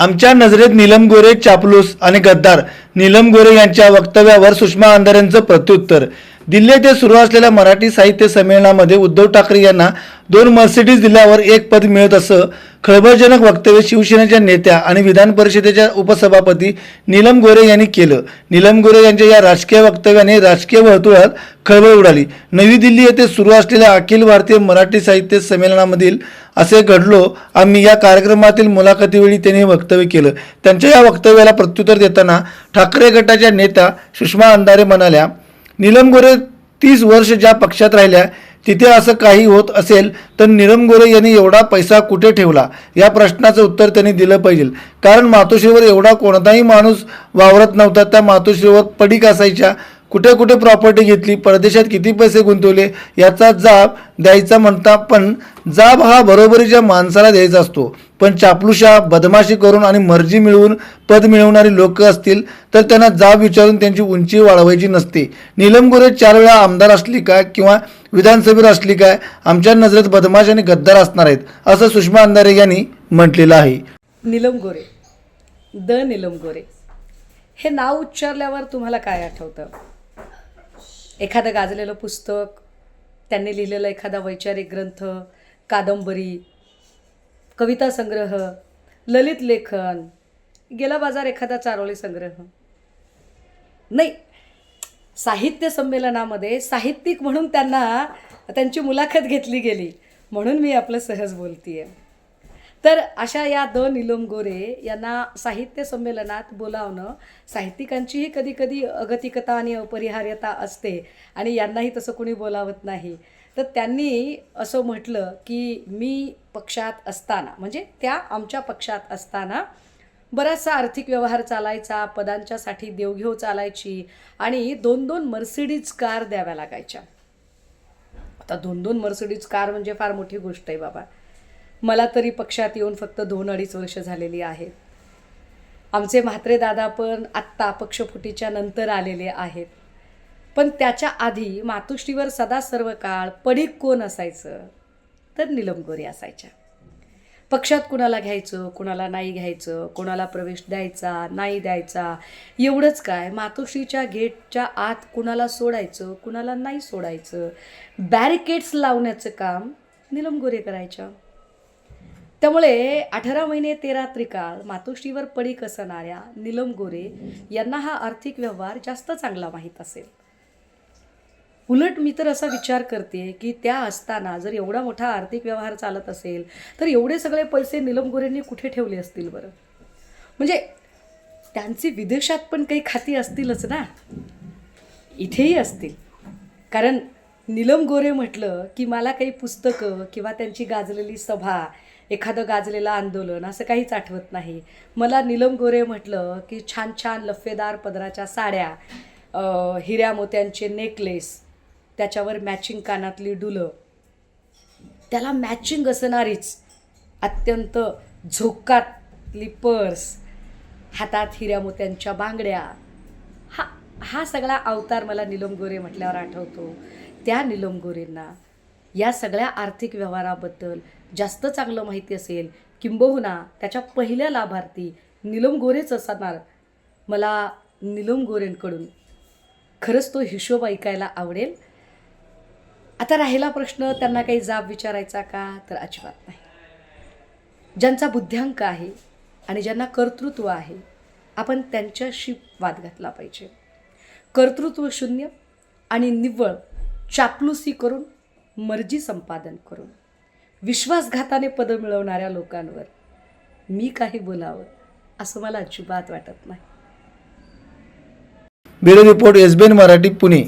आमच्या नजरेत नीलम गोरे चापलूस आणि गद्दार. नीलम गोरे यांच्या वक्तव्यावर सुषमा अंधारेंचं प्रत्युत्तर. दिल्ली येथे सुरू असलेल्या मराठी साहित्य संमेलनामध्ये उद्धव ठाकरे यांना दोन मर्सिडीज दिल्यावर एक पद मिळत असं खळबळजनक वक्तव्य शिवसेनेच्या नेत्या आणि विधान परिषदेच्या उपसभापती नीलम गोरे यांनी केलं. नीलम गोरे यांच्या या राजकीय वक्तव्याने राजकीय वर्तुळात खळबळ उडाली. नवी दिल्ली येथे सुरू असलेल्या अखिल भारतीय मराठी साहित्य संमेलनामधील असे घडलो आम्ही या कार्यक्रमातील मुलाखतीवेळी त्यांनी वक्तव्य केलं. त्यांच्या या वक्तव्याला प्रत्युत्तर देताना ठाकरे गटाच्या नेत्या सुषमा अंधारे म्हणाल्या नीलम गोरे तीस वर्ष ज्या पक्षात राहिल्या तिथे असं काही होत असेल तर नीलम गोरे यांनी एवढा पैसा कुठे ठेवला? या प्रश्नाचं उत्तर त्यांनी दिलं पाहिजे. कारण मातोश्रीवर एवढा कोणताही माणूस वावरत नव्हता त्या मातोश्रीवर पडीक असायच्या. कुठे कुठे प्रॉपर्टी घेतली परदेशात किती पैसे गुंतवले याचा जाब द्यायचा म्हणता पण जाब हा बरोबरीच्या माणसाला द्यायचा असतो. पण चापलुशा बदमाशी करून आणि मर्जी मिळवून पद मिळवणारी लोक असतील तर त्यांना जाब विचारून त्यांची उंची वाढवायची नसते. नीलम गोरे चार वेळा आमदार असली काय किंवा विधानसभेवर असली काय आमच्या नजरेत बदमाश आणि गद्दार असणार आहेत असं सुषमा अंधारे यांनी म्हटलेलं आहे. नीलम गोरे. द नीलम गोरे. हे नाव उच्चारल्यावर तुम्हाला काय आठवतं? एखादं गाजलेलं पुस्तक त्यांनी लिहिलेला एखादा वैचारिक ग्रंथ कादंबरी कविता संग्रह ललित लेखन गेला बाजार एखादा चारोळी संग्रह. नाही साहित्य संमेलनामध्ये साहित्यिक म्हणून त्यांना त्यांची मुलाखत घेतली गेली म्हणून मी आपलं सहज बोलतीये. तर अशा या द निलम गोरे यांना साहित्य संमेलनात बोलावणं साहित्यिकांचीही कधी कधी अगतिकता आणि अपरिहार्यता असते आणि यांनाही तसं कोणी बोलावत नाही. तर त्यांनी असं म्हटलं की मी पक्षात असताना म्हणजे त्या आमच्या पक्षात असताना बराचसा आर्थिक व्यवहार चालायचा पदांच्यासाठी देवघेव चालायची आणि दोन दोन मर्सिडीज कार द्याव्या लागायच्या. आता दोन दोन मर्सिडीज कार म्हणजे फार मोठी गोष्ट आहे बाबा. मला तरी पक्षात येऊन फक्त दोन अडीच वर्ष झालेली आहेत. आमचे म्हात्रे दादा पण आत्ता पक्षफुटीच्या नंतर आलेले आहेत. पण त्याच्या आधी मातुश्रीवर सदा सर्व काळ पडीक कोण असायचं? तर निलमगोरी असायच्या. पक्षात कुणाला घ्यायचं कुणाला नाही घ्यायचं कोणाला प्रवेश द्यायचा नाही द्यायचा एवढंच काय. मातोश्रीच्या गेटच्या आत कुणाला सोडायचं कुणाला नाही सोडायचं बॅरिकेड्स लावण्याचं काम निलम गोरे करायच्या. त्यामुळे अठरा महिने तेरा त्रिकाळ मातोश्रीवर पडीक असणाऱ्या निलम गोरे यांना हा आर्थिक व्यवहार जास्त चांगला माहीत असेल. उलट मी तर असा विचार करते की त्या असताना जर एवढा मोठा आर्थिक व्यवहार चालत असेल तर एवढे सगळे पैसे निलम गोरेंनी कुठे ठेवले असतील बरं? म्हणजे त्यांची विदेशात पण काही खाती असतीलच ना? इथेही असतील. कारण निलम गोरे म्हटलं की मला काही पुस्तकं किंवा त्यांची गाजलेली सभा एखादं गाजलेलं आंदोलन असं काहीच आठवत नाही. मला निलम गोरे म्हटलं की छान छान लफेदार पदराच्या साड्या हिऱ्या मोत्यांचे नेकलेस त्याच्यावर मॅचिंग कानातली डुलं. त्याला मॅचिंग असणारीच अत्यंत झोकातली पर्स हातात हिऱ्या मोत्यांच्या बांगड्या. हा हा सगळा अवतार मला निलम गोरे म्हटल्यावर आठवतो. त्या निलम गोरेंना या सगळ्या आर्थिक व्यवहाराबद्दल जास्त चांगलं माहिती असेल किंबहुना त्याच्या पहिल्या लाभार्थी निलम गोरेच असणार मला निलम गोरेंकडून. खरंच तो हिशोब ऐकायला आवडेल. आता राहिला प्रश्न त्यांना काही जाब विचारायचा का? तर अजिबात नाही. ज्यांचा बुद्ध्यांक आहे आणि ज्यांना कर्तृत्व आहे आपण त्यांच्याशी वाद घातला पाहिजे. कर्तृत्व शून्य आणि निव्वळ चापलुसी करून मर्जी संपादन करून. विश्वासघाताने पदं मिळवणाऱ्या लोकांवर मी काही बोलावं असं मला अजिबात वाटत नाही. Bureau report S B N Marathi Pune.